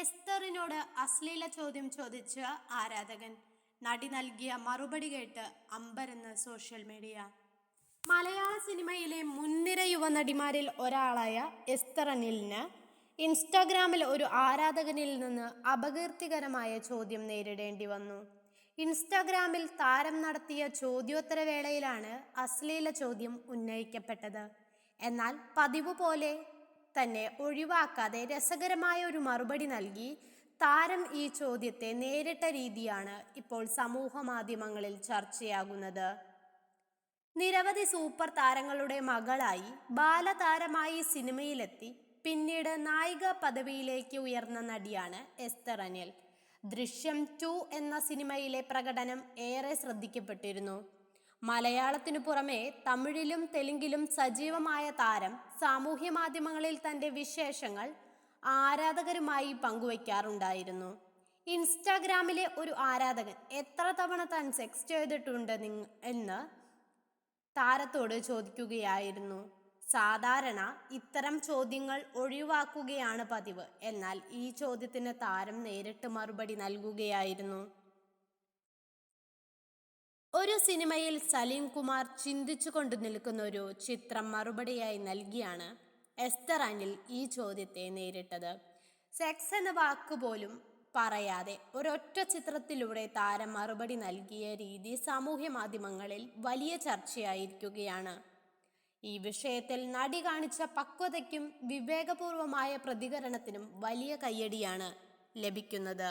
എസ്തറിനോട് അശ്ലീല ചോദ്യം ചോദിച്ച ആരാധകൻ. നടി നൽകിയ മറുപടി കേട്ട് അമ്പരന്ന് സോഷ്യൽ മീഡിയ. മലയാള സിനിമയിലെ മുൻനിര യുവനടിമാരിൽ ഒരാളായ എസ്തർ അനിലിന് ഇൻസ്റ്റാഗ്രാമിൽ ഒരു ആരാധകനിൽ നിന്ന് അപകീർത്തികരമായ ചോദ്യം നേരിടേണ്ടി വന്നു. ഇൻസ്റ്റാഗ്രാമിൽ താരം നടത്തിയ ചോദ്യോത്തര വേളയിലാണ് അശ്ലീല ചോദ്യം ഉന്നയിക്കപ്പെട്ടത്. എന്നാൽ പതിവ് പോലെ തന്നെ ഒഴിവാക്കാതെ രസകരമായ ഒരു മറുപടി നൽകി. താരം ഈ ചോദ്യത്തെ നേരിട്ട രീതിയാണ് ഇപ്പോൾ സമൂഹ മാധ്യമങ്ങളിൽ ചർച്ചയാകുന്നത്. നിരവധി സൂപ്പർ താരങ്ങളുടെ മകളായി ബാലതാരമായി സിനിമയിലെത്തി. പിന്നീട് നായിക പദവിയിലേക്ക് ഉയർന്ന നടിയാണ് എസ്തർ അനിൽ. ദൃശ്യം ടു എന്ന സിനിമയിലെ പ്രകടനം ഏറെ ശ്രദ്ധിക്കപ്പെട്ടിരുന്നു. മലയാളത്തിനു പുറമെ തമിഴിലും തെലുങ്കിലും സജീവമായ താരം സാമൂഹ്യ മാധ്യമങ്ങളിൽ തന്റെ വിശേഷങ്ങൾ ആരാധകരുമായി പങ്കുവയ്ക്കാറുണ്ടായിരുന്നു. ഇൻസ്റ്റാഗ്രാമിലെ ഒരു ആരാധകൻ എത്ര തവണ താൻ സെക്സ് ചെയ്തിട്ടുണ്ട് എന്ന് താരത്തോട് ചോദിക്കുകയായിരുന്നു. സാധാരണ ഇത്തരം ചോദ്യങ്ങൾ ഒഴിവാക്കുകയാണ് പതിവ്. എന്നാൽ ഈ ചോദ്യത്തിന് താരം നേരിട്ട് മറുപടി നൽകുകയായിരുന്നു. ഒരു സിനിമയിൽ സലീം കുമാർ ചിന്തിച്ചു കൊണ്ട് നിൽക്കുന്ന ഒരു ചിത്രം മറുപടിയായി നൽകിയാണ് എസ്തർ അനിൽ ഈ ചോദ്യത്തെ നേരിട്ടത്. സെക്സ് എന്ന വാക്ക് പോലും പറയാതെ ഒരൊറ്റ ചിത്രത്തിലൂടെ താരം മറുപടി നൽകിയ രീതി സാമൂഹ്യ മാധ്യമങ്ങളിൽ വലിയ ചർച്ചയായിരിക്കുകയാണ്. ഈ വിഷയത്തിൽ നടി കാണിച്ച പക്വതയ്ക്കും വിവേകപൂർവമായ പ്രതികരണത്തിനും വലിയ കയ്യടിയാണ് ലഭിക്കുന്നത്.